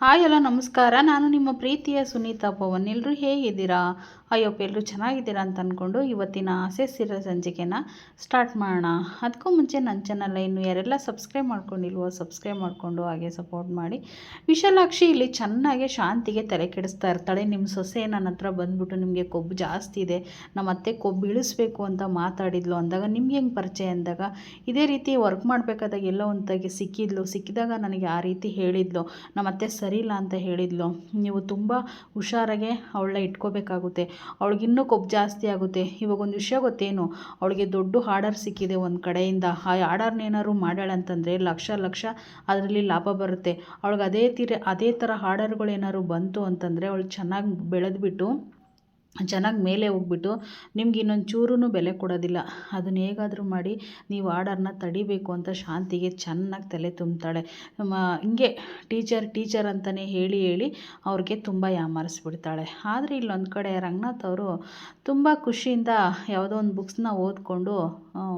Hi hello ನಮಸ್ಕಾರ. ನಾನು ನಿಮ್ಮ ಪ್ರೀತಿಯ ಸುನೀತಾ ಪವನ್. ಎಲ್ಲರೂ ಹೇಗಿದ್ದೀರಾ? ಅಯ್ಯಪ್ಪ ಎಲ್ಲರೂ ಚೆನ್ನಾಗಿದ್ದೀರಾ ಅಂತ ಅಂದ್ಕೊಂಡು ಇವತ್ತಿನ ಆಸೆ ಸಿರ ಸಂಚಿಕೆನ ಸ್ಟಾರ್ಟ್ ಮಾಡೋಣ. ಅದಕ್ಕೂ ಮುಂಚೆ ನನ್ನ ಚಾನಲ್ ಇನ್ನು ಯಾರೆಲ್ಲ ಸಬ್ಸ್ಕ್ರೈಬ್ ಮಾಡ್ಕೊಂಡಿಲ್ವೋ ಸಬ್ಸ್ಕ್ರೈಬ್ ಮಾಡಿಕೊಂಡು ಹಾಗೆ ಸಪೋರ್ಟ್ ಮಾಡಿ. ವಿಶಾಲಾಕ್ಷಿ ಇಲ್ಲಿ ಚೆನ್ನಾಗಿ ಶಾಂತಿಗೆ ತಲೆ ಕೆಡಿಸ್ತಾ ಇರ್ತಾಳೆ. ನಿಮ್ಮ ಸೊಸೆ ನನ್ನ ಹತ್ರ ಬಂದ್ಬಿಟ್ಟು ನಿಮಗೆ ಕೊಬ್ಬು ಜಾಸ್ತಿ ಇದೆ. ನಮ್ಮ ಅತ್ತೆ ಕೊಬ್ಬು ಇಳಿಸ್ಬೇಕು ಅಂತ ಮಾತಾಡಿದ್ಲು ಅಂದಾಗ ನಿಮ್ಗೆ ಹೆಂಗೆ ಪರಿಚಯ ಅಂದಾಗ, ಇದೇ ರೀತಿ ವರ್ಕ್ ಮಾಡಬೇಕಾದಾಗ ಎಲ್ಲೋ ಒಂದಾಗಿ ಸಿಕ್ಕಿದ್ಲು. ಸಿಕ್ಕಿದಾಗ ನನಗೆ ಆ ರೀತಿ ಹೇಳಿದ್ಲು. ನಮ್ಮ ಅತ್ತೆ ಸರಿ ಇಲ್ಲ ಅಂತ ಹೇಳಿದ್ಲು. ನೀವು ತುಂಬ ಹುಷಾರಾಗೆ ಅವಳ ಇಟ್ಕೋಬೇಕಾಗುತ್ತೆ. ಅವಳಿಗಿನ್ನೂ ಕೊಬ್ಬು ಜಾಸ್ತಿ ಆಗುತ್ತೆ. ಇವಾಗ ಒಂದು ವಿಷಯ ಗೊತ್ತೇನು? ಅವಳಿಗೆ ದೊಡ್ಡ ಆರ್ಡರ್ ಸಿಕ್ಕಿದೆ ಒಂದು ಕಡೆಯಿಂದ. ಆ ಆರ್ಡರ್ನ ಏನಾದ್ರು ಮಾಡ್ಯಾಳ ಅಂತಂದರೆ ಲಕ್ಷ ಲಕ್ಷ ಅದರಲ್ಲಿ ಲಾಭ ಬರುತ್ತೆ. ಅವಳಿಗೆ ಅದೇ ತೀರ, ಅದೇ ಥರ ಆರ್ಡರ್ಗಳೇನಾದ್ರು ಬಂತು ಅಂತಂದರೆ ಅವಳು ಚೆನ್ನಾಗಿ ಬೆಳೆದ್ಬಿಟ್ಟು ಚೆನ್ನಾಗಿ ಮೇಲೆ ಹೋಗ್ಬಿಟ್ಟು ನಿಮ್ಗೆ ಇನ್ನೊಂದು ಚೂರೂ ಬೆಲೆ ಕೊಡೋದಿಲ್ಲ. ಅದನ್ನ ಹೇಗಾದರೂ ಮಾಡಿ ನೀವು ಆರ್ಡರ್ನ ತಡಿಬೇಕು ಅಂತ ಶಾಂತಿಗೆ ಚೆನ್ನಾಗಿ ತಲೆ ತುಂಬ್ತಾಳೆ. ಮ, ಹಿಂಗೆ ಟೀಚರ್ ಟೀಚರ್ ಅಂತಲೇ ಹೇಳಿ ಹೇಳಿ ಅವ್ರಿಗೆ ತುಂಬ ಯಾಮಾರಿಸ್ಬಿಡ್ತಾಳೆ. ಆದರೆ ಇಲ್ಲೊಂದು ಕಡೆ ರಂಗನಾಥ್ ಅವರು ತುಂಬ ಖುಷಿಯಿಂದ ಯಾವುದೋ ಒಂದು ಬುಕ್ಸ್ನ ಓದ್ಕೊಂಡು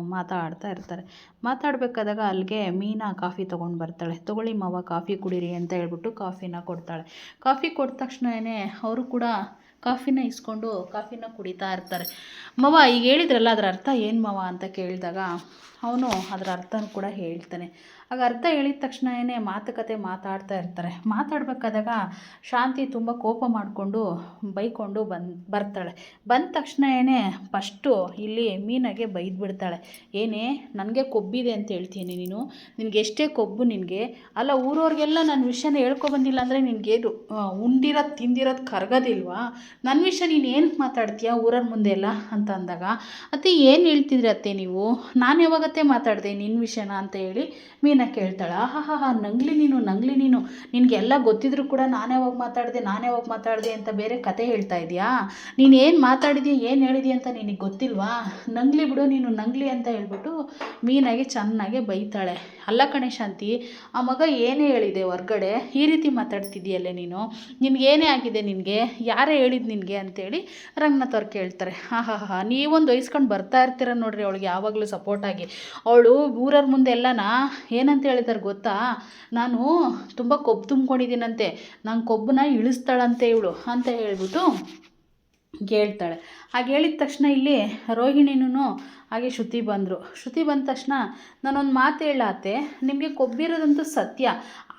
ಮಾತಾಡ್ತಾ ಇರ್ತಾರೆ. ಮಾತಾಡಬೇಕಾದಾಗ ಅಲ್ಲಿಗೆ ಮೀನಾ ಕಾಫಿ ತೊಗೊಂಡು ಬರ್ತಾಳೆ. ತೊಗೊಳ್ಳಿ ಮಾವ, ಕಾಫಿ ಕುಡೀರಿ ಅಂತ ಹೇಳ್ಬಿಟ್ಟು ಕಾಫಿನ ಕೊಡ್ತಾಳೆ. ಕಾಫಿ ಕೊಟ್ಟ ತಕ್ಷಣವೇ ಅವರು ಕೂಡ ಕಾಫಿನ ಇಸ್ಕೊಂಡು ಕಾಫಿನ ಕುಡಿತಾ ಇರ್ತಾರೆ. ಮವ ಈಗ ಹೇಳಿದ್ರಲ್ಲ ಅದರ ಅರ್ಥ ಏನು ಮವ ಅಂತ ಕೇಳಿದಾಗ ಅವನು ಅದರ ಅರ್ಥನ ಕೂಡ ಹೇಳ್ತಾನೆ. ಆಗ ಅರ್ಥ ಹೇಳಿದ ತಕ್ಷಣವೇ ಮಾತುಕತೆ ಮಾತಾಡ್ತಾ ಇರ್ತಾರೆ. ಮಾತಾಡಬೇಕಾದಾಗ ಶಾಂತಿ ತುಂಬ ಕೋಪ ಮಾಡಿಕೊಂಡು ಬೈಕೊಂಡು ಬಂದು, ಬರ್ತಾಳೆ. ಬಂದ ತಕ್ಷಣವೇ ಫಸ್ಟು ಇಲ್ಲಿ ಮೀನಾಗೆ ಬೈದ್ಬಿಡ್ತಾಳೆ. ಏನೇ ನನಗೆ ಕೊಬ್ಬಿದೆ ಅಂತ ಹೇಳ್ತೀನಿ ನೀನು. ನಿನಗೆ ಎಷ್ಟೇ ಕೊಬ್ಬು ನಿನಗೆ. ಅಲ್ಲ ಊರವ್ರಿಗೆಲ್ಲ ನನ್ನ ವಿಷಯನ ಹೇಳ್ಕೊಬಂದಿಲ್ಲ ಅಂದರೆ ನಿನಗೇನು ಉಂಡಿರೋದು ತಿಂದಿರೋದು ಕರಗೋದಿಲ್ವಾ? ನನ್ನ ವಿಷಯ ನೀನು ಏನಕ್ಕೆ ಮಾತಾಡ್ತೀಯಾ ಊರವ್ರ ಮುಂದೆ ಎಲ್ಲ ಅಂತ ಅಂದಾಗ. ಅತ್ತೆ ಏನು ಹೇಳ್ತಿದ್ರಿ ಅತ್ತೆ ನೀವು? ನಾನು ಯಾವಾಗತ್ತೆ ಮಾತಾಡಿದೆ ನಿನ್ನ ವಿಷಯನ ಅಂತ ಹೇಳಿ ಮೀನಾ ಕೇಳ್ತಾಳೆ. ಆಹಾ ಹಾ ಹಾ ನಂಗ್ಲಿ ನೀನು ನಂಗ್ಲಿ ನೀನು. ನಿನಗೆಲ್ಲ ಗೊತ್ತಿದ್ರು ಕೂಡ ನಾನೇ ಯಾವಾಗ ಮಾತಾಡಿದೆ, ನಾನೇ ಯಾವಾಗ ಮಾತಾಡಿದೆ ಅಂತ ಬೇರೆ ಕತೆ ಹೇಳ್ತಾ ಇದೆಯಾ? ನೀನು ಏನು ಮಾತಾಡಿದೀಯ, ಏನು ಹೇಳಿದೀಯ ಅಂತ ನಿನಗೆ ಗೊತ್ತಿಲ್ವಾ? ನಂಗ್ಲಿ ಬಿಡು, ನೀನು ನಂಗ್ಲಿ ಅಂತ ಹೇಳ್ಬಿಟ್ಟು ಮೀನಾಗೆ ಚೆನ್ನಾಗೆ ಬೈತಾಳೆ. ಅಲ್ಲ ಕಣೆ ಶಾಂತಿ, ಆ ಮಗ ಏನೇ ಹೇಳಿದೆ ಹೊರ್ಗಡೆ, ಈ ರೀತಿ ಮಾತಾಡ್ತಿದ್ದೀಯಲ್ಲೇ ನೀನು? ನಿನಗೇನೇ ಆಗಿದೆ ನಿನಗೆ? ಯಾರೇ ಹೇಳಿದ್ದು ನಿನಗೆ? ಅಂತೇಳಿ ರಂಗನಾಥ್ ಅವ್ರು ಕೇಳ್ತಾರೆ. ಹಾಂ ಹಾಂ ಹಾಂ ನೀವೊಂದು ವಹಿಸ್ಕೊಂಡು ಬರ್ತಾ ಇರ್ತೀರ ನೋಡ್ರಿ ಅವಳಿಗೆ ಯಾವಾಗಲೂ ಸಪೋರ್ಟಾಗಿ ಅವಳು ಊರವ್ರ ಮುಂದೆ ಎಲ್ಲನ, ಏನಂತ ಹೇಳಿದಾರೆ ಗೊತ್ತಾ? ನಾನು ತುಂಬ ಕೊಬ್ಬು ತುಂಬ್ಕೊಂಡಿದ್ದೀನಂತೆ ನಾನು ಕೊಬ್ಬನ್ನ ಇಳಿಸ್ತಾಳಂತೆ ಇವಳು ಅಂತ ಹೇಳ್ಬಿಟ್ಟು ಹೇಳ್ತಾಳೆ ಹಾಗೆ ಹೇಳಿದ ತಕ್ಷಣ ಇಲ್ಲಿ ರೋಹಿಣಿನೂ ಹಾಗೆ ಶ್ರುತಿ ಬಂದರು. ಶ್ರುತಿ ಬಂದ ತಕ್ಷಣ ನಾನೊಂದು ಮಾತು ಹೇಳಾತೆ, ನಿಮಗೆ ಕೊಬ್ಬಿರೋದಂತೂ ಸತ್ಯ.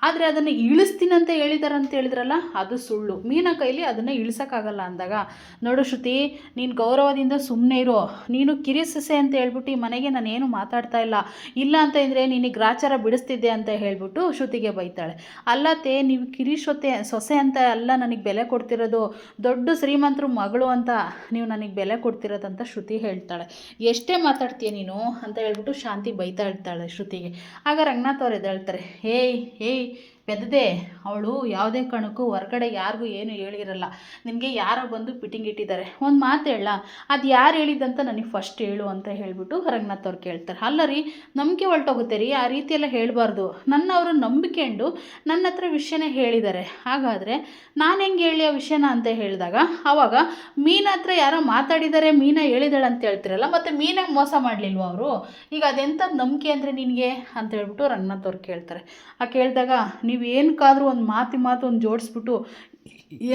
ಆದರೆ ಅದನ್ನು ಇಳಿಸ್ತೀನಂತ ಹೇಳಿದಾರೆ ಅಂತ ಹೇಳಿದ್ರಲ್ಲ, ಅದು ಸುಳ್ಳು. ಮೀನ ಕೈಲಿ ಅದನ್ನು ಇಳಿಸೋಕ್ಕಾಗಲ್ಲ ಅಂದಾಗ, ನೋಡು ಶ್ರುತಿ, ನೀನು ಗೌರವದಿಂದ ಸುಮ್ಮನೆ ಇರೋ. ನೀನು ಕಿರಿ ಸೊಸೆ ಅಂತ ಹೇಳ್ಬಿಟ್ಟು ಮನೆಗೆ ನಾನೇನು ಮಾತಾಡ್ತಾ ಇಲ್ಲ. ಇಲ್ಲ ಅಂತ ಇದ್ದರೆ ನಿನಗೆ ಗ್ರಾಚಾರ ಬಿಡಿಸ್ತಿದ್ದೆ ಅಂತ ಹೇಳ್ಬಿಟ್ಟು ಶ್ರುತಿಗೆ ಬೈತಾಳೆ. ಅಲ್ಲತ್ತೆ, ನೀವು ಕಿರಿ ಸೊತೆ, ಸೊಸೆ ಅಂತ ಅಲ್ಲ ನನಗೆ ಬೆಲೆ ಕೊಡ್ತಿರೋದು ದೊಡ್ಡ ಶ್ರೀಮಂತರು ಮಗಳು ಅಂತ ನೀವು ನನಗೆ ಬೆಲೆ ಕೊಡ್ತಿರೋದಂತ ಶ್ರುತಿ ಹೇಳ್ತಾಳೆ. ಎಷ್ಟೇ ಮಾತಾಡ್ತೀಯ ನೀನು? ಅಂತ ಹೇಳ್ಬಿಟ್ಟು ಶಾಂತಿ ಬೈತಾ ಇರ್ತಾಳೆ ಶ್ರುತಿಗೆ. ಆಗ ರಂಗನಾಥ್ ಅವ್ರು ಎದ್ದೇಳ್ತಾರೆ, ಹೇಯ್ ಹೇಯ್ ಪೆದ್ದದೆ ಅವಳು ಯಾವುದೇ ಕಾರಣಕ್ಕೂ ಹೊರಗಡೆ ಯಾರಿಗೂ ಏನು ಹೇಳಿರಲ್ಲ. ನಿನಗೆ ಯಾರೋ ಬಂದು ಪಿಟಿಂಗ್ ಇಟ್ಟಿದ್ದಾರೆ. ಒಂದು ಮಾತು ಹೇಳ. ಅದು ಯಾರು ಹೇಳಿದ್ದಂತ ನನಗೆ ಫಸ್ಟ್ ಹೇಳು ಅಂತ ಹೇಳಿಬಿಟ್ಟು ರಂಗನಾಥ್ ಅವ್ರು ಕೇಳ್ತಾರೆ. ಅಲ್ಲ ರೀ, ನಂಬಿಕೆ ಹೊರಟೋಗುತ್ತೆ ರೀ. ಆ ರೀತಿಯೆಲ್ಲ ಹೇಳಬಾರ್ದು. ನನ್ನ ಅವರು ನಂಬಿಕೆಂಡು ನನ್ನ ಹತ್ರ ವಿಷಯನೇ ಹೇಳಿದ್ದಾರೆ. ಹಾಗಾದರೆ ನಾನು ಹೆಂಗೆ ಹೇಳಿ ಆ ವಿಷಯನ ಅಂತ ಹೇಳಿದಾಗ ಆವಾಗ ಮೀನ ಹತ್ರ ಯಾರೋ ಮಾತಾಡಿದ್ದಾರೆ, ಮೀನ ಹೇಳಿದಾಳೆ ಅಂತ ಹೇಳ್ತಿರಲ್ಲ, ಮತ್ತು ಮೀನಾಗ ಮೋಸ ಮಾಡಲಿಲ್ವ ಅವರು? ಈಗ ಅದೆಂಥ ನಂಬಿಕೆ ಅಂದರೆ ನಿನಗೆ? ಅಂತ ಹೇಳ್ಬಿಟ್ಟು ರಂಗನಾಥ್ ಅವ್ರು ಕೇಳ್ತಾರೆ. ಆ ಕೇಳಿದಾಗ ನೀವು ಏನಕ್ಕಾದರೂ ಒಂದು ಮಾತಿ ಮಾತು ಒಂದು ಜೋಡಿಸ್ಬಿಟ್ಟು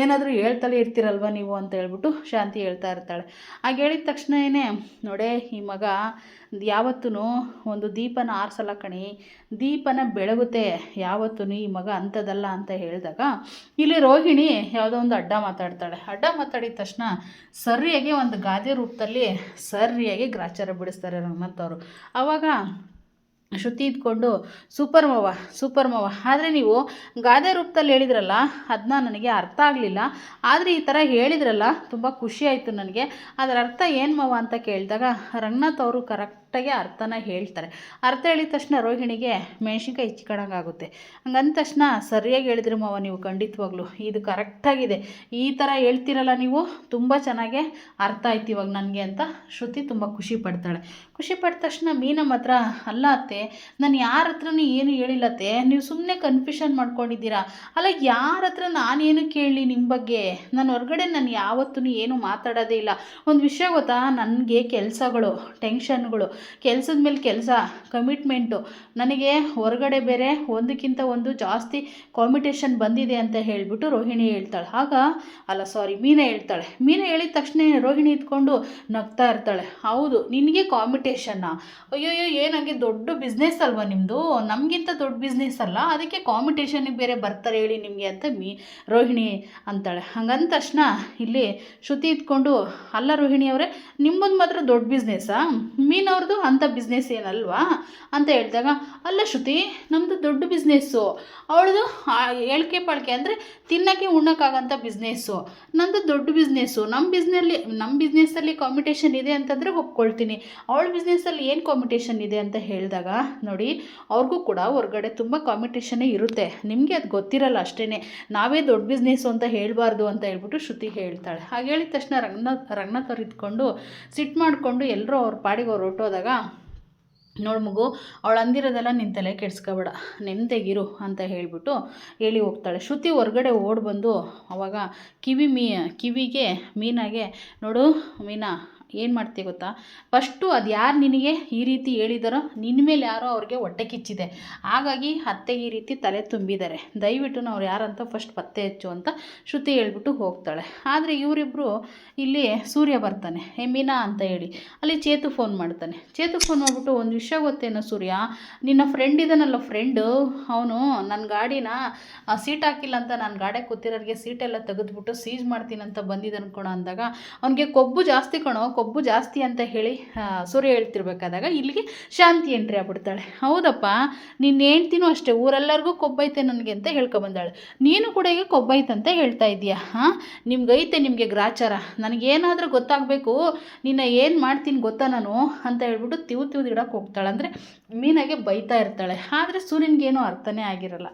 ಏನಾದರೂ ಹೇಳ್ತಲೇ ಇರ್ತೀರಲ್ವ ನೀವು ಅಂತ ಹೇಳ್ಬಿಟ್ಟು ಶಾಂತಿ ಹೇಳ್ತಾ ಇರ್ತಾಳೆ. ಹಾಗೆ ಹೇಳಿದ ತಕ್ಷಣವೇ ನೋಡೇ ಈ ಮಗ ಯಾವತ್ತೂ ಒಂದು ದೀಪನ ಆರಿಸಲ್ಲ ಕಣಿ, ದೀಪನ ಬೆಳಗುತ್ತೆ ಯಾವತ್ತೂ ಈ ಮಗ ಅಂಥದ್ದಲ್ಲ ಅಂತ ಹೇಳಿದಾಗ ಇಲ್ಲಿ ರೋಹಿಣಿ ಯಾವುದೋ ಒಂದು ಅಡ್ಡ ಮಾತಾಡ್ತಾಳೆ. ಅಡ್ಡ ಮಾತಾಡಿದ ತಕ್ಷಣ ಸರಿಯಾಗಿ ಒಂದು ಗಾದೆ ರೂಪದಲ್ಲಿ ಸರಿಯಾಗಿ ಗ್ರಾಚಾರ ಬಿಡಿಸ್ತಾರೆ ರಂಗನಾಥ್ ಅವರು. ಆವಾಗ ಶ್ರುತಿ ಇದ್ಕೊಂಡು ಸೂಪರ್ ಮವ ಸೂಪರ್ ಮವ. ಆದರೆ ನೀವು ಗಾದೆ ರೂಪದಲ್ಲಿ ಹೇಳಿದ್ರಲ್ಲ ಅದನ್ನ ನನಗೆ ಅರ್ಥ ಆಗಲಿಲ್ಲ. ಆದರೆ ಈ ಥರ ಹೇಳಿದ್ರಲ್ಲ, ತುಂಬ ಖುಷಿ ಆಯಿತು ನನಗೆ. ಅದರ ಅರ್ಥ ಏನು ಮವ ಅಂತ ಕೇಳಿದಾಗ, ರಂಗನಾಥ್ ಅವರು ಕರೆಕ್ಟಾಗಿ ಅರ್ಥನ ಹೇಳ್ತಾರೆ. ಅರ್ಥ ಹೇಳಿದ ತಕ್ಷಣ ರೋಹಿಣಿಗೆ ಮೆಣಸಿನ್ಕಾಯಿ ಆಗುತ್ತೆ. ಹಂಗಂದ ತಕ್ಷಣ ಸರಿಯಾಗಿ ಹೇಳಿದ್ರಿ ಮಾವ, ನೀವು ಖಂಡಿತವಾಗ್ಲೂ ಇದು ಕರೆಕ್ಟಾಗಿದೆ. ಈ ಥರ ಹೇಳ್ತೀರಲ್ಲ ನೀವು, ತುಂಬ ಚೆನ್ನಾಗೆ ಅರ್ಥ ಆಯ್ತು ಇವಾಗ ನನಗೆ ಅಂತ ಶ್ರುತಿ ತುಂಬ ಖುಷಿ ಪಡ್ತಾಳೆ. ಖುಷಿ ಪಟ್ಟ ತಕ್ಷಣ ಮೀನಮ್ಮ ಹತ್ರ, ಅಲ್ಲ ಅತ್ತೆ, ನಾನು ಯಾರ ಹತ್ರನೂ ಏನು ಹೇಳಿಲ್ಲತ್ತೆ ನೀವು ಸುಮ್ಮನೆ ಕನ್ಫ್ಯೂಷನ್ ಮಾಡ್ಕೊಂಡಿದ್ದೀರಾ? ಅಲ್ಲ, ಯಾರ ಹತ್ರ ನಾನೇನು ಕೇಳಲಿ ನಿಮ್ಮ ಬಗ್ಗೆ? ನಾನು ಹೊರಗಡೆ ನಾನು ಯಾವತ್ತೂ ಏನು ಮಾತಾಡೋದೇ ಇಲ್ಲ. ಒಂದು ವಿಷಯ ಗೊತ್ತಾ, ನನಗೆ ಕೆಲಸಗಳು ಟೆನ್ಷನ್ಗಳು ಕೆಲಸದ ಮೇಲೆ ಕೆಲಸ ಕಮಿಟ್ಮೆಂಟು ನನಗೆ ಹೊರಗಡೆ ಬೇರೆ ಒಂದಕ್ಕಿಂತ ಒಂದು ಜಾಸ್ತಿ ಕಾಂಪಿಟೇಷನ್ ಬಂದಿದೆ ಅಂತ ಹೇಳಿಬಿಟ್ಟು ರೋಹಿಣಿ ಹೇಳ್ತಾಳೆ. ಆಗ, ಅಲ್ಲ ಸಾರಿ ಮೀನಾ ಹೇಳ್ತಾಳೆ. ಮೀನಾ ಹೇಳಿದ ತಕ್ಷಣ ರೋಹಿಣಿ ಇದ್ಕೊಂಡು ನಗ್ತಾ ಇರ್ತಾಳೆ. ಹೌದು, ನಿನಗೆ ಕಾಂಪಿಟೇಷನ್ನ ಅಯ್ಯೋಯ್ಯೋ, ಏನಾಗಿ, ದೊಡ್ಡ ಬಿಸ್ನೆಸ್ ಅಲ್ವಾ ನಿಮ್ಮದು ನಮಗಿಂತ ದೊಡ್ಡ ಬಿಸ್ನೆಸ್ ಅಲ್ಲ. ಅದಕ್ಕೆ ಕಾಂಪಿಟೇಷನಿಗೆ ಬೇರೆ ಬರ್ತಾರೆ ಹೇಳಿ ನಿಮಗೆ ಅಂತ ಮೀ, ರೋಹಿಣಿ ಅಂತಾಳೆ. ಹಂಗಂದ ತಕ್ಷಣ ಇಲ್ಲಿ ಶ್ರುತಿ ಇದ್ಕೊಂಡು, ಅಲ್ಲ, ರೋಹಿಣಿ ಅವರೇ, ನಿಮ್ಮದು ಮಾತ್ರ ದೊಡ್ಡ ಬಿಸ್ನೆಸ್ಸಾ ಮೀನವ್ರದ್ದು ಅಂಥ ಬಿಸ್ನೆಸ್ ಏನಲ್ವಾ ಅಂತ ಹೇಳಿದಾಗ, ಅಲ್ಲ ಶ್ರುತಿ ನಮ್ಮದು ದೊಡ್ಡ ಬಿಸ್ನೆಸ್ಸು ಅವಳದು ಏಳ್ಕೆ ಪಾಳಿಕೆ ಅಂದರೆ ತಿನ್ನೋಕ್ಕೆ ಉಣ್ಣೋಕ್ಕಾಗಂಥ ಬಿಸ್ನೆಸ್ಸು ನಂದು ದೊಡ್ಡ ಬಿಸ್ನೆಸ್ಸು ನಮ್ಮ ಬಿಸ್ನಲ್ಲಿ ನಮ್ಮ ಬಿಸ್ನೆಸ್ಸಲ್ಲಿ ಕಾಂಪಿಟೇಷನ್ ಇದೆ ಅಂತಂದರೆ ಒಪ್ಕೊಳ್ತೀನಿ. ಅವಳ ಬಿಸ್ನೆಸ್ಸಲ್ಲಿ ಏನು ಕಾಂಪಿಟೇಷನ್ ಇದೆ ಅಂತ ಹೇಳಿದಾಗ, ನೋಡಿ, ಅವ್ರಿಗೂ ಕೂಡ ಹೊರಗಡೆ ತುಂಬ ಕಾಂಪಿಟೇಷನೇ ಇರುತ್ತೆ. ನಿಮಗೆ ಅದು ಗೊತ್ತಿರಲ್ಲ ಅಷ್ಟೇ ನಾವೇ ದೊಡ್ಡ ಬಿಸ್ನೆಸ್ಸು ಅಂತ ಹೇಳಬಾರ್ದು ಅಂತ ಹೇಳ್ಬಿಟ್ಟು ಶ್ರುತಿ ಹೇಳ್ತಾಳೆ. ಹಾಗೆ ಹೇಳಿದ ತಕ್ಷಣ ರಂಗನಾಥ್ ರಂಗನಾಥ್ ಅವ್ರು ಇದ್ಕೊಂಡು ಸಿಟ್ಟು ಮಾಡಿಕೊಂಡು ಎಲ್ಲರೂ ಅವ್ರ ಪಾಡಿಗೆ ಅವ್ರು ನೋಡು ಮಗು, ಅವಳು ಅಂದಿರೋದೆಲ್ಲ ನಿನ್ನ ತಲೆ ಕೆಡ್ಸ್ಕೊಬೇಡ ನೆಮ್ಮದಿಗಿರು ಅಂತ ಹೇಳಿಬಿಟ್ಟು ಹೇಳಿ ಹೋಗ್ತಾಳೆ. ಶ್ರುತಿ ಹೊರಗಡೆ ಓಡಿ ಬಂದು ಅವಾಗ ಕಿವಿ ಮೀ, ಕಿವಿಗೆ ಮೀನಾಗೆ, ನೋಡು ಮೀನಾ ಏನು ಮಾಡ್ತೀವಿ ಗೊತ್ತಾ? ಫಸ್ಟು ಅದು ಯಾರು ನಿನಗೆ ಈ ರೀತಿ ಹೇಳಿದಾರೋ ನಿನ್ನ ಮೇಲೆ ಯಾರೋ ಅವ್ರಿಗೆ ಹೊಟ್ಟೆ ಕಿಚ್ಚಿದೆ. ಹಾಗಾಗಿ ಅತ್ತೆ ಈ ರೀತಿ ತಲೆ ತುಂಬಿದ್ದಾರೆ ದಯವಿಟ್ಟು ನಾವು ಯಾರಂತ ಫಸ್ಟ್ ಪತ್ತೆ ಹಚ್ಚು ಅಂತ ಶ್ರುತಿ ಹೇಳ್ಬಿಟ್ಟು ಹೋಗ್ತಾಳೆ. ಆದರೆ ಇವರಿಬ್ಬರು ಇಲ್ಲಿ ಸೂರ್ಯ ಬರ್ತಾನೆ ಎಮ್ಮಿನಾ ಅಂತ ಹೇಳಿ. ಅಲ್ಲಿ ಚೇತು ಫೋನ್ ಮಾಡ್ತಾನೆ. ಚೇತು ಫೋನ್ ಮಾಡಿಬಿಟ್ಟು ಒಂದು ವಿಷಯ ಗೊತ್ತೇನೋ ಸೂರ್ಯ? ನಿನ್ನ ಫ್ರೆಂಡ್ ಇದನ್ನಲ್ಲ ಫ್ರೆಂಡು ಅವನು ನನ್ನ ಗಾಡಿನ ಸೀಟ್ ಹಾಕಿಲ್ಲ ಅಂತ ನಾನು ಗಾಡಿ ಕೂತಿರೋರಿಗೆ ಸೀಟೆಲ್ಲ ತೆಗೆದ್ಬಿಟ್ಟು ಸೀಜ್ ಮಾಡ್ತೀನಿ ಅಂತ ಬಂದಿದ್ದಾನೆ ಅಂದಾಗ, ಅವನಿಗೆ ಕೊಬ್ಬು ಜಾಸ್ತಿ ಕಣೋ ಕೊಬ್ಬು ಜಾಸ್ತಿ ಅಂತ ಹೇಳಿ ಸೂರ್ಯ ಹೇಳ್ತಿರ್ಬೇಕಾದಾಗ ಇಲ್ಲಿಗೆ ಶಾಂತಿ ಎಂಟ್ರಿ ಆಗ್ಬಿಡ್ತಾಳೆ. ಹೌದಪ್ಪ, ನಿನ್ನ ಹೇಳ್ತೀನೂ ಅಷ್ಟೇ, ಊರೆಲ್ಲರಿಗೂ ಕೊಬ್ಬೈತೆ ನನಗೆ ಅಂತ ಹೇಳ್ಕೊಬಂದಾಳೆ. ನೀನು ಕೂಡ ಈಗ ಕೊಬ್ಬೈತಂತ ಹೇಳ್ತಾ ಇದೀಯಾ ಹಾಂ? ನಿಮ್ಗೈತೆ ನಿಮಗೆ ಗ್ರಾಚಾರ. ನನಗೇನಾದರೂ ಗೊತ್ತಾಗಬೇಕು, ನಿನ್ನ ಏನು ಮಾಡ್ತೀನಿ ಗೊತ್ತಾ ನಾನು? ಅಂತ ಹೇಳ್ಬಿಟ್ಟು ತಿವು ತಿವ್ದು ಇಡಕ್ಕೆ ಹೋಗ್ತಾಳೆ. ಅಂದರೆ ಮೀನಾಗೆ ಬೈತಾ ಇರ್ತಾಳೆ. ಆದರೆ ಸೂರ್ಯನಿಗೇನೂ ಅರ್ಥನೇ ಆಗಿರಲ್ಲ.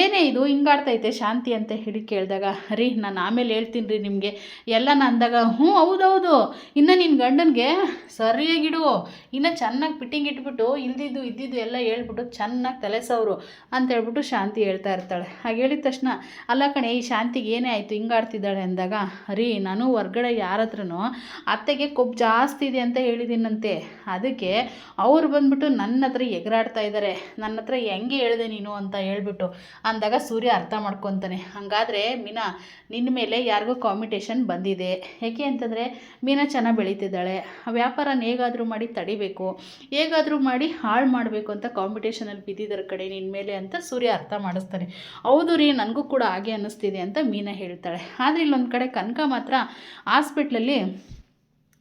ಏನೇ ಇದು, ಹಿಂಗಾಡ್ತೈತೆ ಶಾಂತಿ ಅಂತ ಹೇಳಿ ಕೇಳಿದಾಗ, ರೀ, ನಾನು ಆಮೇಲೆ ಹೇಳ್ತೀನಿ ರೀ ನಿಮಗೆ. ಎಲ್ಲ ನಾನು ಅಂದಾಗ ಹ್ಞೂ, ಹೌದೌದು. ಇನ್ನು ನಿನ್ನ ಗಂಡನಿಗೆ? ಸರಿಯಾಗಿಡು. ಇನ್ನು ಚೆನ್ನಾಗಿ ಫಿಟ್ಟಿಂಗ್ ಇಟ್ಬಿಟ್ಟು, ಇಲ್ದಿದ್ದು, ಇದ್ದಿದ್ದು ಎಲ್ಲ ಹೇಳ್ಬಿಟ್ಟು ಚೆನ್ನಾಗಿ ತಲೆಸವರು ಅಂತ ಹೇಳ್ಬಿಟ್ಟು ಶಾಂತಿ ಹೇಳ್ತಾ ಇರ್ತಾಳೆ. ಹಾಗೆ ಹೇಳಿದ ತಕ್ಷಣ, ಅಲ್ಲ ಕಣೆ, ಈ ಶಾಂತಿಗೆ ಏನೇ ಆಯಿತು? ಹಿಂಗಾಡ್ತಿದ್ದಾಳೆ ಅಂದಾಗ, ರೀ, ನಾನು ಹೊರ್ಗಡೆ ಯಾರ ಅತ್ತೆಗೆ ಕೊಬ್ಬು ಜಾಸ್ತಿ ಇದೆ ಅಂತ ಹೇಳಿದ್ದೀನಂತೆ. ಅದಕ್ಕೆ ಅವ್ರು ಬಂದ್ಬಿಟ್ಟು ನನ್ನ ಹತ್ರ ಎಗರಾಡ್ತಾ ಇದ್ದಾರೆ ನನ್ನ ಹತ್ರ ಹೆಂಗೆ ಹೇಳಿದೆ ನೀನು? ಅಂತ ಹೇಳ್ಬಿಟ್ಟು ಅಂದಾಗ ಸೂರ್ಯ ಅರ್ಥ ಮಾಡ್ಕೊತಾನೆ. ಹಾಗಾದರೆ ಮೀನಾ ನಿನ್ನ ಮೇಲೆ ಯಾರಿಗೂ ಕಾಂಪಿಟೇಷನ್ ಬಂದಿದೆ. ಏಕೆ ಅಂತಂದರೆ ಮೀನಾ ಚೆನ್ನಾಗಿ ಬೆಳೀತಿದ್ದಾಳೆ ವ್ಯಾಪಾರನ ಹೇಗಾದರೂ ಮಾಡಿ ತಡಿಬೇಕು, ಹೇಗಾದರೂ ಮಾಡಿ ಹಾಳು ಮಾಡಬೇಕು ಅಂತ ಕಾಂಪಿಟೇಷನಲ್ಲಿ ಬಿದ್ದಿದ್ದಾರೆ ಕಡೆ ನಿನ್ನ ಮೇಲೆ ಅಂತ ಸೂರ್ಯ ಅರ್ಥ ಮಾಡಿಸ್ತಾನೆ. ಹೌದು ರೀ, ನನಗೂ ಕೂಡ ಹಾಗೆ ಅನ್ನಿಸ್ತಿದೆ ಅಂತ ಮೀನಾ ಹೇಳ್ತಾಳೆ. ಆದರೆ ಇಲ್ಲೊಂದು ಕಡೆ ಕನಕ ಮಾತ್ರ ಹಾಸ್ಪಿಟ್ಲಲ್ಲಿ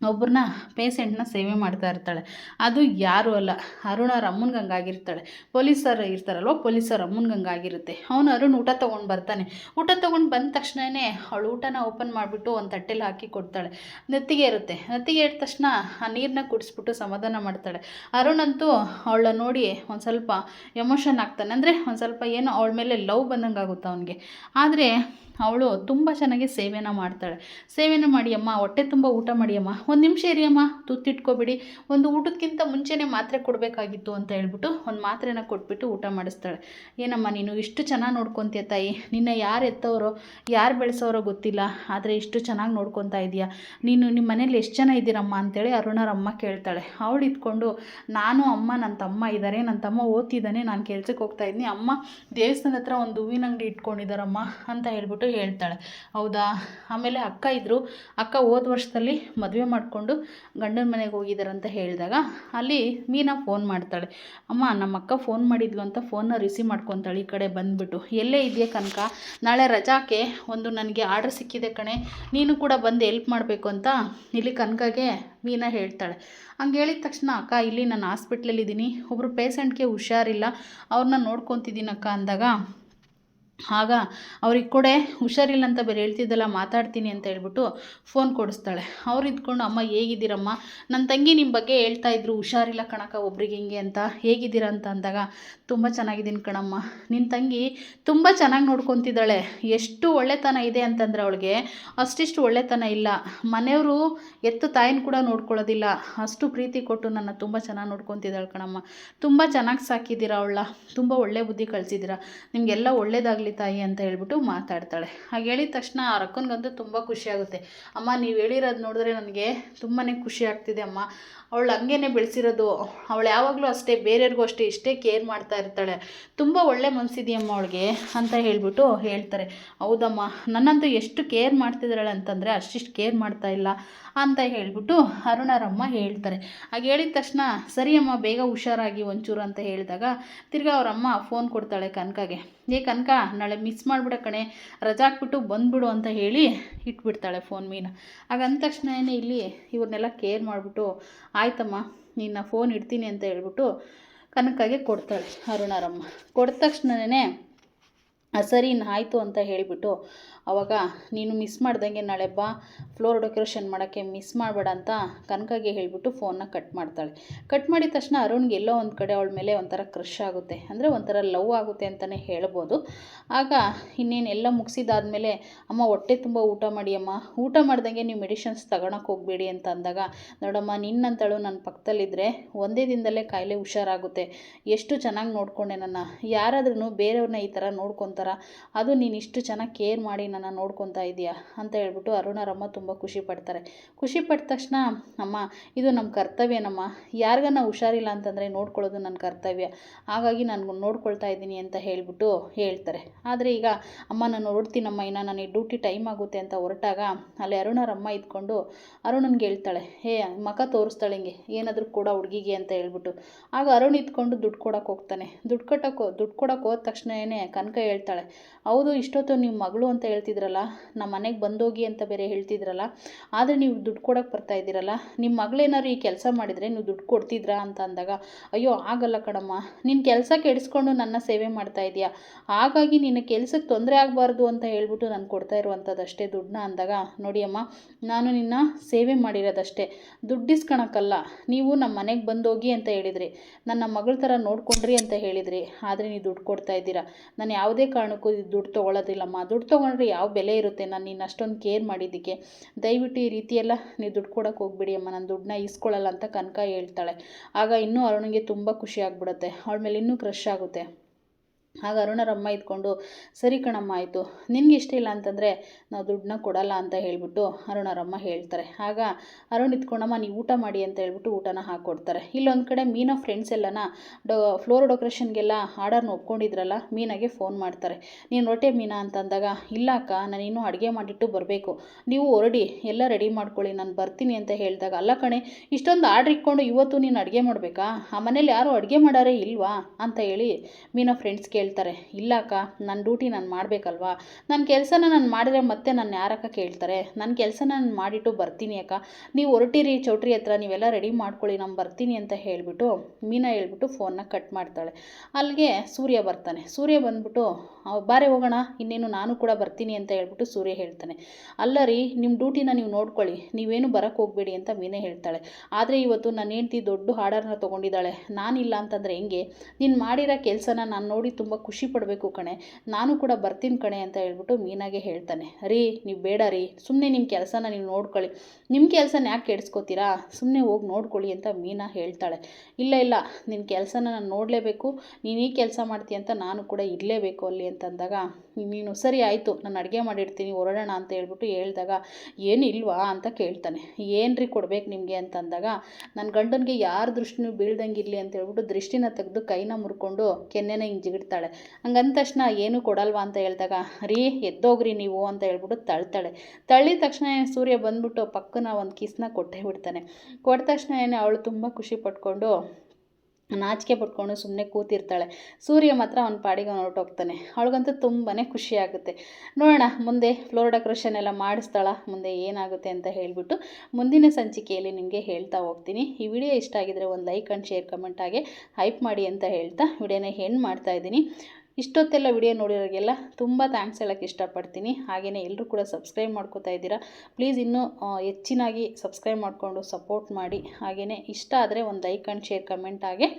ಒಬ್ಬರನ್ನ ಪೇಸೆಂಟ್ನ ಸೇವೆ ಮಾಡ್ತಾ ಇರ್ತಾಳೆ. ಅದು ಯಾರೂ ಅಲ್ಲ, ಅರುಣ ರಮ್ಮನ್ಗೆ ಹಂಗಾಗಿರ್ತಾಳೆ. ಪೊಲೀಸರು ಇರ್ತಾರಲ್ವ, ಪೊಲೀಸರು ಅಮ್ಮನ್ಗೆ ಹಂಗಾಗಿರುತ್ತೆ. ಅವನು ಅರುಣ್ ಊಟ ತೊಗೊಂಡು ಬರ್ತಾನೆ. ಊಟ ತೊಗೊಂಡು ಬಂದ ತಕ್ಷಣವೇ ಅವಳು ಊಟನ ಓಪನ್ ಮಾಡಿಬಿಟ್ಟು ಒಂದು ತಟ್ಟೆಲಿ ಹಾಕಿ ಕೊಡ್ತಾಳೆ. ನೆತ್ತಿಗೆ ಇರುತ್ತೆ ನೆತ್ತಿಗೆ ಇಟ್ಟ ತಕ್ಷಣ ಆ ನೀರನ್ನ ಕುಡಿಸ್ಬಿಟ್ಟು ಸಮಾಧಾನ ಮಾಡ್ತಾಳೆ. ಅರುಣ್ ಅಂತೂ ಅವಳ ನೋಡಿ ಒಂದು ಸ್ವಲ್ಪ ಎಮೋಷನ್ ಆಗ್ತಾನೆ. ಅಂದರೆ ಒಂದು ಸ್ವಲ್ಪ ಏನೋ ಅವಳ ಮೇಲೆ ಲವ್ ಬಂದಂಗೆ ಆಗುತ್ತೆ ಅವನಿಗೆ. ಆದರೆ ಅವಳು ತುಂಬ ಚೆನ್ನಾಗಿ ಸೇವೆನ ಮಾಡ್ತಾಳೆ. ಸೇವೆನ ಮಾಡಿಯಮ್ಮ ಹೊಟ್ಟೆ ತುಂಬ ಊಟ ಮಾಡಿಯಮ್ಮ ಒಂದು ನಿಮಿಷ ಇರಿಯಮ್ಮ ತುತ್ತಿಟ್ಕೊಬಿಡಿ. ಒಂದು ಊಟಕ್ಕಿಂತ ಮುಂಚೆನೇ ಮಾತ್ರೆ ಕೊಡಬೇಕಾಗಿತ್ತು ಅಂತ ಹೇಳ್ಬಿಟ್ಟು ಒಂದು ಮಾತ್ರೆನ ಕೊಟ್ಬಿಟ್ಟು ಊಟ ಮಾಡಿಸ್ತಾಳೆ. ಏನಮ್ಮ, ನೀನು ಇಷ್ಟು ಚೆನ್ನಾಗಿ ನೋಡ್ಕೊತೀಯ ತಾಯಿ? ನಿನ್ನ ಯಾರು ಎತ್ತವರೋ, ಯಾರು ಬೆಳೆಸೋರೋ ಗೊತ್ತಿಲ್ಲ. ಆದರೆ ಇಷ್ಟು ಚೆನ್ನಾಗಿ ನೋಡ್ಕೊತಾ ಇದೆಯಾ. ನೀನು ನಿಮ್ಮ ಮನೇಲಿ ಎಷ್ಟು ಜನ ಇದ್ದೀರಮ್ಮ? ಅಂತೇಳಿ ಅರುಣರಮ್ಮ ಕೇಳ್ತಾಳೆ. ಅವಳು ಇದ್ಕೊಂಡು, ನಾನು, ಅಮ್ಮ ನನ್ನ ತಮ್ಮ ಇದ್ದಾರೆ ನನ್ನ ತಮ್ಮ ಓದ್ತಿದ್ದಾನೆ ನಾನು ಕೆಲ್ಸಕ್ಕೆ ಹೋಗ್ತಾ ಇದ್ದೀನಿ ಅಮ್ಮ ದೇವಸ್ಥಾನದ ಹತ್ರ ಒಂದು ಹೂವಿನ ಅಂಗಡಿ ಇಟ್ಕೊಂಡಿದ್ದಾರಮ್ಮ ಅಂತ ಹೇಳ್ಬಿಟ್ಟು ಹೇಳ್ತಾಳೆ. ಹೌದಾ? ಆಮೇಲೆ ಅಕ್ಕ ಇದ್ದರು ಅಕ್ಕ ಹೋದ ವರ್ಷದಲ್ಲಿ ಮದುವೆ ಮಾಡಿಕೊಂಡು ಗಂಡನ ಮನೆಗೆ ಹೋಗಿದ್ದಾರಂತ ಹೇಳಿದಾಗ ಅಲ್ಲಿ ಮೀನಾ ಫೋನ್ ಮಾಡ್ತಾಳೆ. ಅಮ್ಮ, ನಮ್ಮ ಅಕ್ಕ ಫೋನ್ ಮಾಡಿದ್ಲು ಅಂತ ಫೋನ್ನ ರಿಸೀವ್ ಮಾಡ್ಕೊತಾಳೆ ಈ ಕಡೆ ಬಂದುಬಿಟ್ಟು. ಎಲ್ಲೇ ಇದೆಯಾ ಕನಕ? ನಾಳೆ ರಜಾಕ್ಕೆ ಒಂದು ನನಗೆ ಆರ್ಡ್ರ್ ಸಿಕ್ಕಿದೆ ಕಣೆ. ನೀನು ಕೂಡ ಬಂದು ಹೆಲ್ಪ್ ಮಾಡಬೇಕು ಅಂತ ಇಲ್ಲಿ ಕನಕಗೆ ಮೀನಾ ಹೇಳ್ತಾಳೆ. ಹಂಗೆ ಹೇಳಿದ ತಕ್ಷಣ ಅಕ್ಕ, ಇಲ್ಲಿ ನಾನು ಹಾಸ್ಪಿಟ್ಲಲ್ಲಿದ್ದೀನಿ ಒಬ್ಬರು ಪೇಷಂಟ್ಗೆ ಹುಷಾರಿಲ್ಲ. ಅವ್ರನ್ನ ನೋಡ್ಕೊತಿದ್ದೀನಕ್ಕ ಅಂದಾಗ ಆಗ ಅವ್ರಿಗೆ ಕೊಡೆ, ಹುಷಾರಿಲ್ಲ ಅಂತ ಬೇರೆ ಹೇಳ್ತಿದ್ದಲ್ಲ, ಮಾತಾಡ್ತೀನಿ ಅಂತ ಹೇಳ್ಬಿಟ್ಟು ಫೋನ್ ಕೊಡಿಸ್ತಾಳೆ. ಅವ್ರು ಇದ್ಕೊಂಡು, ಅಮ್ಮ, ಹೇಗಿದ್ದೀರಮ್ಮ? ನನ್ನ ತಂಗಿ ನಿಮ್ಮ ಬಗ್ಗೆ ಹೇಳ್ತಾ ಇದ್ರು, ಹುಷಾರಿಲ್ಲ ಕಣಕ್ಕ, ಒಬ್ರಿಗೆ ಹಿಂಗೆ ಅಂತ. ಹೇಗಿದ್ದೀರ? ಅಂತ ಅಂದಾಗ, ತುಂಬ ಚೆನ್ನಾಗಿದ್ದೀನಿ ಕಣಮ್ಮ. ನಿನ್ನ ತಂಗಿ ತುಂಬ ಚೆನ್ನಾಗಿ ನೋಡ್ಕೊತಿದ್ದಾಳೆ. ಎಷ್ಟು ಒಳ್ಳೆತನ ಇದೆ ಅಂತಂದ್ರೆ ಅವಳಿಗೆ ಅಷ್ಟಿಷ್ಟು ಒಳ್ಳೆತನ ಇಲ್ಲ. ಮನೆಯವರು ಎತ್ತು ತಾಯಿನ ಕೂಡ ನೋಡ್ಕೊಳ್ಳೋದಿಲ್ಲ. ಅಷ್ಟು ಪ್ರೀತಿ ಕೊಟ್ಟು ನನ್ನ ತುಂಬ ಚೆನ್ನಾಗಿ ನೋಡ್ಕೊತಿದ್ದಾಳೆ ಕಣಮ್ಮ. ತುಂಬ ಚೆನ್ನಾಗಿ ಸಾಕಿದ್ದೀರಾ ಅವಳ? ತುಂಬ ಒಳ್ಳೆ ಬುದ್ಧಿ ಕಳಿಸಿದ್ದೀರಾ? ನಿಮಗೆಲ್ಲ ಒಳ್ಳೇದಾಗಲಿ ಆಗಲಿ ತಾಯಿ ಅಂತ ಹೇಳ್ಬಿಟ್ಟು ಮಾತಾಡ್ತಾಳೆ. ಹಾಗೆ ಹೇಳಿದ ತಕ್ಷಣ ಆ ಅಕ್ಕನಿಗಂತೂ ತುಂಬ ಖುಷಿಯಾಗುತ್ತೆ ಅಮ್ಮ, ನೀವು ಹೇಳಿರೋದು ನೋಡಿದ್ರೆ ನನಗೆ ತುಂಬಾ ಖುಷಿ ಆಗ್ತಿದೆ ಅಮ್ಮ. ಅವಳು ಹಂಗೇನೆ ಬೆಳೆಸಿರೋದು. ಅವಳು ಯಾವಾಗಲೂ ಅಷ್ಟೇ, ಬೇರೆಯವ್ರಿಗೂ ಅಷ್ಟೇ, ಇಷ್ಟೇ ಕೇರ್ ಮಾಡ್ತಾ ಇರ್ತಾಳೆ. ತುಂಬ ಒಳ್ಳೆ ಮನಸ್ಸಿದೆಯಮ್ಮ ಅವಳಿಗೆ ಅಂತ ಹೇಳ್ಬಿಟ್ಟು ಹೇಳ್ತಾರೆ. ಹೌದಮ್ಮ, ನನ್ನಂತೂ ಎಷ್ಟು ಕೇರ್ ಮಾಡ್ತಿದ್ದಾಳೆ ಅಂತಂದರೆ ಅಷ್ಟಿಷ್ಟು ಕೇರ್ ಮಾಡ್ತಾ ಇಲ್ಲ ಅಂತ ಹೇಳಿಬಿಟ್ಟು ಅರುಣರಮ್ಮ ಹೇಳ್ತಾರೆ. ಹಾಗೆ ಹೇಳಿದ ತಕ್ಷಣ ಸರಿ ಅಮ್ಮ ಬೇಗ ಹುಷಾರಾಗಿ ಒಂಚೂರು ಅಂತ ಹೇಳಿದಾಗ ತಿರ್ಗಾ ಅವರಮ್ಮ ಫೋನ್ ಕೊಡ್ತಾಳೆ ಕನಕಗೆ. ಏ ಕನಕ, ನಾಳೆ ಮಿಸ್ ಮಾಡಿಬಿಡ ಕಣೆ, ರಜಾ ಹಾಕ್ಬಿಟ್ಟು ಬಂದ್ಬಿಡು ಅಂತ ಹೇಳಿ ಇಟ್ಬಿಡ್ತಾಳೆ ಫೋನ್ ಮೀನ. ಅಂದ ತಕ್ಷಣನೇ ಇಲ್ಲಿ ಇವ್ರನ್ನೆಲ್ಲ ಕೇರ್ ಮಾಡಿಬಿಟ್ಟು ಆಯ್ತಮ್ಮ ನಿನ್ನ ಫೋನ್ ಇಡ್ತೀನಿ ಅಂತ ಹೇಳ್ಬಿಟ್ಟು ಕನಕಗೆ ಕೊಡ್ತಾಳೆ ಅರುಣಾರಮ್ಮ. ಕೊಟ್ಟ ತಕ್ಷಣವೇ ಸರಿ ಆಯಿತು ಅಂತ ಹೇಳಿಬಿಟ್ಟು ಅವಾಗ, ನೀನು ಮಿಸ್ ಮಾಡ್ದಂಗೆ ನಾಳೆ ಬಾ ಫ್ಲೋರ್ ಡೆಕೋರೇಷನ್ ಮಾಡೋಕ್ಕೆ ಮಿಸ್ ಮಾಡಬೇಡ ಅಂತ ಕನಕಗೆ ಹೇಳಿಬಿಟ್ಟು ಫೋನ್ನ ಕಟ್ ಮಾಡ್ತಾಳೆ. ಕಟ್ ಮಾಡಿದ ತಕ್ಷಣ ಅರುಣ್ಗೆ ಎಲ್ಲೋ ಒಂದು ಕಡೆ ಅವಳ ಮೇಲೆ ಒಂಥರ ಕ್ರಶ್ ಆಗುತ್ತೆ. ಅಂದರೆ ಒಂಥರ ಲವ್ ಆಗುತ್ತೆ ಅಂತಲೇ ಹೇಳ್ಬೋದು. ಆಗ ಇನ್ನೇನು ಎಲ್ಲ ಮುಗಿಸಿದಾದ್ಮೇಲೆ, ಅಮ್ಮ, ಹೊಟ್ಟೆ ತುಂಬ ಊಟ ಮಾಡಿ ಅಮ್ಮ. ಊಟ ಮಾಡ್ದಂಗೆ ನೀವು ಮೆಡಿಷನ್ಸ್ ತಗೊಳಕ್ಕೆ ಹೋಗಬೇಡಿ ಅಂತ ಅಂದಾಗ, ನೋಡಮ್ಮ, ನಿನ್ನಂತಳು ನನ್ನ ಪಕ್ಕದಲ್ಲಿದ್ದರೆ ಒಂದೇ ದಿನದಲ್ಲೇ ಕಾಯಿಲೆ ಹುಷಾರಾಗುತ್ತೆ. ಎಷ್ಟು ಚೆನ್ನಾಗಿ ನೋಡ್ಕೊಂಡೆ ನನ್ನ. ಯಾರಾದ್ರೂ ಬೇರೆಯವ್ರನ್ನ ಈ ಥರ ನೋಡ್ಕೊತಾರ ಅದು ನೀನು ಇಷ್ಟು ಚೆನ್ನಾಗಿ ಕೇರ್ ಮಾಡಿ ನನ್ನ ನೋಡ್ಕೊತಾ ಇದೆಯಾ ಅಂತ ಹೇಳ್ಬಿಟ್ಟು ಅರುಣರಮ್ಮ ತುಂಬ ಖುಷಿ ಪಡ್ತಾರೆ. ಖುಷಿ ಪಟ್ಟ ತಕ್ಷಣ, ಅಮ್ಮ, ಇದು ನಮ್ಮ ಕರ್ತವ್ಯನಮ್ಮ. ಯಾರಿಗನ ಹುಷಾರಿಲ್ಲ ಅಂತಂದರೆ ನೋಡ್ಕೊಳ್ಳೋದು ನನ್ನ ಕರ್ತವ್ಯ. ಹಾಗಾಗಿ ನಾನು ನೋಡ್ಕೊಳ್ತಾ ಇದ್ದೀನಿ ಅಂತ ಹೇಳಿಬಿಟ್ಟು ಹೇಳ್ತಾರೆ. ಆದರೆ ಈಗ ಅಮ್ಮ, ನಾನು ಹೊರಡ್ತೀನಮ್ಮ ಇನ್ನು ನನಗೆ ಡ್ಯೂಟಿ ಟೈಮ್ ಆಗುತ್ತೆ ಅಂತ ಹೊರಟಾಗ ಅಲ್ಲಿ ಅರುಣರಮ್ಮ ಇದ್ಕೊಂಡು ಅರುಣನ್ಗೆ ಹೇಳ್ತಾಳೆ, ಹೇ, ಮಖ ತೋರಿಸ್ತಾಳೆ ಹಿಂಗೆ. ಏನಾದರೂ ಕೂಡ ಹುಡುಗಿಗೆ ಅಂತ ಹೇಳ್ಬಿಟ್ಟು. ಆಗ ಅರುಣ್ ಇದ್ಕೊಂಡು ದುಡ್ಡು ಕೊಡೋಕೆ ಹೋಗ್ತಾನೆ. ದುಡ್ಡು ಕಟ್ಟಕ್ಕೆ ದುಡ್ಡು ಕೊಡೋಕೆ ಹೋದ ತಕ್ಷಣವೇ ಕನಕ ಹೇಳ್ತಾಳೆ ಹೌದು, ಇಷ್ಟೊತ್ತು ನಿಮ್ಮ ಮಗಳು ಅಂತ ಹೇಳ್ತಿದ್ರಲ್ಲ ನಮ್ಮ ಮನೆಗೆ ಬಂದೋಗಿ ಅಂತ ಬೇರೆ ಹೇಳ್ತಿದ್ರಲ್ಲ, ಆದರೆ ನೀವು ದುಡ್ಡು ಕೊಡೋಕ್ಕೆ ಬರ್ತಾ ಇದ್ದೀರಲ್ಲ ನಿಮ್ಮ ಮಗಳೇನಾದ್ರು ಈ ಕೆಲಸ ಮಾಡಿದರೆ ನೀವು ದುಡ್ಡು ಕೊಡ್ತಿದ್ರಾ ಅಂತ ಅಂದಾಗ, ಅಯ್ಯೋ, ಆಗಲ್ಲ ಕಣಮ್ಮ ನಿನ್ನ ಕೆಲಸ ಕೆಡಿಸ್ಕೊಂಡು ನನ್ನ ಸೇವೆ ಮಾಡ್ತಾ ಇದೆಯಾ, ಹಾಗಾಗಿ ನಿನ್ನ ಕೆಲಸಕ್ಕೆ ತೊಂದರೆ ಆಗಬಾರ್ದು ಅಂತ ಹೇಳ್ಬಿಟ್ಟು ನಾನು ಕೊಡ್ತಾ ಇರುವಂಥದ್ದಷ್ಟೇ ದುಡ್ಡನ್ನ ಅಂದಾಗ, ನೋಡಿ ಅಮ್ಮ, ನಾನು ನಿನ್ನ ಸೇವೆ ಮಾಡಿರೋದಷ್ಟೇ ದುಡ್ಡಿಸ್ಕೊಳಕ್ಕಲ್ಲ ನೀವು ನಮ್ಮ ಮನೆಗೆ ಬಂದೋಗಿ ಅಂತ ಹೇಳಿದ್ರಿ, ನನ್ನ ಮಗಳ ಥರ ನೋಡ್ಕೊಂಡ್ರಿ ಅಂತ ಹೇಳಿದ್ರಿ, ಆದರೆ ನೀವು ದುಡ್ಡು ಕೊಡ್ತಾ ಇದ್ದೀರಾ, ನಾನು ಯಾವುದೇ ಕಾರಣಕ್ಕೂ ದುಡ್ಡು ತೊಗೊಳೋದಿಲ್ಲಮ್ಮ ದುಡ್ಡು ತೊಗೊಂಡ್ರೆ ಯಾವ ಬೆಲೆ ಇರುತ್ತೆ? ನಾನು ನೀನು ಅಷ್ಟೊಂದು ಕೇರ್ ಮಾಡಿದ್ದಕ್ಕೆ. ದಯವಿಟ್ಟು ಈ ರೀತಿಯೆಲ್ಲ ನೀವು ದುಡ್ಡು ಕೊಡೋಕೆ ಹೋಗ್ಬಿಡಿ ಅಮ್ಮ. ನಾನು ದುಡ್ಡನ್ನ ಇಸ್ಕೊಳ್ಳಲ್ಲ ಅಂತ ಕನಕ ಹೇಳ್ತಾಳೆ. ಆಗ ಇನ್ನೂ ಅರುಣಿಗೆ ತುಂಬ ಖುಷಿ ಆಗ್ಬಿಡುತ್ತೆ. ಅವಳ ಮೇಲೆ ಇನ್ನೂ ಕ್ರಶ್ ಆಗುತ್ತೆ. ಆಗ ಅರುಣರಮ್ಮ ಇದ್ಕೊಂಡು, ಸರಿ ಕಣಮ್ಮ, ಆಯಿತು. ನಿನಗೆ ಇಷ್ಟ ಇಲ್ಲ ಅಂತಂದರೆ ನಾವು ದುಡ್ಡನ್ನ ಕೊಡಲ್ಲ ಅಂತ ಹೇಳಿಬಿಟ್ಟು ಅರುಣರಮ್ಮ ಹೇಳ್ತಾರೆ. ಆಗ ಅರುಣ್ ಇದ್ಕೊಂಡಮ್ಮ, ನೀವು ಊಟ ಮಾಡಿ ಅಂತ ಹೇಳ್ಬಿಟ್ಟು ಊಟನ ಹಾಕ್ಕೊಡ್ತಾರೆ ಇಲ್ಲೊಂದು ಕಡೆ ಮೀನಾ ಫ್ರೆಂಡ್ಸ್ ಎಲ್ಲನ ಡೊ ಫ್ಲೋರ್ ಡೆಕೋರೇಷನ್ಗೆಲ್ಲ ಆರ್ಡರ್ನ ಒಪ್ಕೊಂಡಿದ್ರಲ್ಲ, ಮೀನಾಗೆ ಫೋನ್ ಮಾಡ್ತಾರೆ. ನೀನು ರೊಟ್ಟೆ ಮೀನಾ? ಅಂತ ಅಂದಾಗ ಇಲ್ಲ ಅಕ್ಕ, ನಾನು ಅಡುಗೆ ಮಾಡಿಟ್ಟು ಬರಬೇಕು. ನೀವು ಹೊರಡಿ, ಎಲ್ಲ ರೆಡಿ ಮಾಡ್ಕೊಳ್ಳಿ, ನಾನು ಬರ್ತೀನಿ ಅಂತ ಹೇಳಿದಾಗ, ಅಲ್ಲ ಕಣೆ, ಇಷ್ಟೊಂದು ಆರ್ಡ್ರ್ ಇಟ್ಕೊಂಡು ಇವತ್ತು ನೀನು ಅಡುಗೆ ಮಾಡಬೇಕಾ? ಆ ಮನೇಲಿ ಯಾರು ಅಡುಗೆ ಮಾಡಾರೇ ಇಲ್ವಾ? ಅಂತ ಹೇಳಿ ಮೀನಾ ಫ್ರೆಂಡ್ಸ್ ಕೇಳ್ತಾರೆ ಇಲ್ಲ ಅಕ್ಕ ನನ್ನ ಡ್ಯೂಟಿ ನಾನು ಮಾಡಬೇಕಲ್ವಾ? ನನ್ನ ಕೆಲಸನ ನಾನು ಮಾಡಿದ್ರೆ ಮತ್ತೆ ನನ್ನ ಯಾರಕ್ಕ ಕೇಳ್ತಾರೆ? ನನ್ನ ಕೆಲಸನ ನಾನು ಮಾಡಿಟ್ಟು ಬರ್ತೀನಿ ಅಕ್ಕ. ನೀವು ಹೊರಟಿರಿ ಚೌಟ್ರಿ ಹತ್ರ, ನೀವೆಲ್ಲ ರೆಡಿ ಮಾಡ್ಕೊಳ್ಳಿ, ನಾನು ಬರ್ತೀನಿ ಅಂತ ಹೇಳಿಬಿಟ್ಟು ಮೀನಾ ಹೇಳ್ಬಿಟ್ಟು ಫೋನ್ನ ಕಟ್ ಮಾಡ್ತಾಳೆ. ಅಲ್ಲಿಗೆ ಸೂರ್ಯ ಬರ್ತಾನೆ. ಸೂರ್ಯ ಬಂದ್ಬಿಟ್ಟು ಬಾರೆ ಹೋಗೋಣ, ಇನ್ನೇನು ನಾನು ಕೂಡ ಬರ್ತೀನಿ ಅಂತ ಹೇಳ್ಬಿಟ್ಟು ಸೂರ್ಯ ಹೇಳ್ತಾನೆ. ಅಲ್ಲ ರೀ ನಿಮ್ಮ ಡ್ಯೂಟಿನ ನೀವು ನೋಡ್ಕೊಳ್ಳಿ, ನೀವೇನು ಬರೋಕ್ಕೆ ಹೋಗಬೇಡಿ ಅಂತ ಮೀನೇ ಹೇಳ್ತಾಳೆ. ಆದರೆ ಇವತ್ತು ನನ್ನ ಹೆಂಡ್ತಿ ದೊಡ್ಡ ಆರ್ಡರ್ನ ತೊಗೊಂಡಿದ್ದಾಳೆ. ನಾನಿಲ್ಲ ಅಂತಂದರೆ ಹೆಂಗೆ? ನೀನು ಮಾಡಿರೋ ಕೆಲಸನ ನಾನು ನೋಡಿ ತುಂಬ ಖುಷಿ ಪಡಬೇಕು ಕಣೆ. ನಾನು ಕೂಡ ಬರ್ತೀನಿ ಕಣೆ ಅಂತ ಹೇಳ್ಬಿಟ್ಟು ಮೀನಾಗೆ ಹೇಳ್ತಾನೆ. ರೀ, ನೀವು ಬೇಡ ರೀ. ಸುಮ್ಮನೆ ನಿಮ್ಮ ಕೆಲಸನ ನೀವು ನೋಡ್ಕೊಳ್ಳಿ. ನಿಮ್ಮ ಕೆಲಸನ ಯಾಕೆ ಕೆಡಿಸ್ಕೋತೀರಾ? ಸುಮ್ಮನೆ ಹೋಗಿ ನೋಡ್ಕೊಳ್ಳಿ ಅಂತ ಮೀನಾ ಹೇಳ್ತಾಳೆ. ಇಲ್ಲ ಇಲ್ಲ ನಿನ್ನ ಕೆಲಸನ ನಾನು ನೋಡಲೇಬೇಕು. ನೀನು ಈ ಕೆಲಸ ಮಾಡ್ತೀಯ ಅಂತ ನಾನು ಕೂಡ ಇರಲೇಬೇಕು ಅಲ್ಲಿ ಅಂತಂದಾಗ ನೀನು ಸರಿ ಆಯಿತು, ನಾನು ಅಡುಗೆ ಮಾಡಿರ್ತೀನಿ ಹೊರಡೋಣ ಅಂತ ಹೇಳ್ಬಿಟ್ಟು ಹೇಳಿದಾಗ, ಏನು ಇಲ್ವಾ ಅಂತ ಕೇಳ್ತಾನೆ. ಏನು ರೀ ಕೊಡ್ಬೇಕು ನಿಮಗೆ ಅಂತಂದಾಗ ನನ್ನ ಗಂಡನಿಗೆ ಯಾರ ದೃಷ್ಟಿನೂ ಬೀಳ್ದಂಗೆ ಇರಲಿ ಅಂತ ಹೇಳ್ಬಿಟ್ಟು ದೃಷ್ಟಿನ ತೆಗೆದು ಕೈನ ಮುರ್ಕೊಂಡು ಕೆನ್ನೆನ ಹಿಂಗೆ ಜಿಗಿಡ್ತಾಳೆ. ಹಂಗಂದ ತಕ್ಷಣ ಏನು ಕೊಡಲ್ವಾ ಅಂತ ಹೇಳಿದಾಗ, ರೀ ಎದ್ದೋಗ್ರಿ ನೀವು ಅಂತ ಹೇಳ್ಬಿಟ್ಟು ತಳ್ತಾಳೆ. ತಳ್ಳಿದ ತಕ್ಷಣ ಸೂರ್ಯ ಬಂದ್ಬಿಟ್ಟು ಪಕ್ಕನ ಒಂದು ಕಿಸ್ನ ಕೊಟ್ಟೇ ಬಿಡ್ತಾನೆ. ಕೊಟ್ಟ ತಕ್ಷಣ ಅವಳು ತುಂಬ ಖುಷಿ ಪಟ್ಕೊಂಡು ನಾಚಿಕೆ ಪಟ್ಕೊಂಡು ಸುಮ್ಮನೆ ಕೂತಿರ್ತಾಳೆ. ಸೂರ್ಯ ಮಾತ್ರ ಅವನ ಪಾಡಿಗೆ ಹೊರಟೋಗ್ತಾನೆ. ಅವಳಿಗಂತೂ ತುಂಬಾ ಖುಷಿ ಆಗುತ್ತೆ. ನೋಡೋಣ, ಮುಂದೆ ಫ್ಲೋರ್ ಡೆಕೋರೇಷನ್ ಎಲ್ಲ ಮಾಡಿಸ್ತಾಳ, ಮುಂದೆ ಏನಾಗುತ್ತೆ ಅಂತ ಹೇಳಿಬಿಟ್ಟು ಮುಂದಿನ ಸಂಚಿಕೆಯಲ್ಲಿ ನಿಮಗೆ ಹೇಳ್ತಾ ಹೋಗ್ತೀನಿ. ಈ ವಿಡಿಯೋ ಇಷ್ಟ ಆಗಿದ್ರೆ ಒಂದು ಲೈಕ್ ಆ್ಯಂಡ್ ಶೇರ್ ಕಮೆಂಟ್ ಆಗಿ ಹೈಪ್ ಮಾಡಿ ಅಂತ ಹೇಳ್ತಾ ವಿಡಿಯೋನ ಹೆಣ್ಣು ಮಾಡ್ತಾ ಇದ್ದೀನಿ. ಇಷ್ಟೊತ್ತೆಲ್ಲ ವಿಡಿಯೋ ನೋಡಿರೋರಿಗೆಲ್ಲ ತುಂಬ ಥ್ಯಾಂಕ್ಸ್ ಹೇಳೋಕ್ಕೆ ಇಷ್ಟಪಡ್ತೀನಿ. ಹಾಗೆಯೇ ಎಲ್ಲರೂ ಕೂಡ ಸಬ್ಸ್ಕ್ರೈಬ್ ಮಾಡ್ಕೋತಾ ಇದ್ದೀರಾ. ಪ್ಲೀಸ್ ಇನ್ನೂ ಹೆಚ್ಚಿನಾಗಿ ಸಬ್ಸ್ಕ್ರೈಬ್ ಮಾಡಿಕೊಂಡು ಸಪೋರ್ಟ್ ಮಾಡಿ. ಹಾಗೆಯೇ ಇಷ್ಟ ಆದರೆ ಒಂದು ಲೈಕ್ ಆ್ಯಂಡ್ ಶೇರ್ ಕಮೆಂಟ್ ಆಗಿ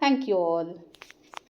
ಥ್ಯಾಂಕ್ ಯು ಆಲ್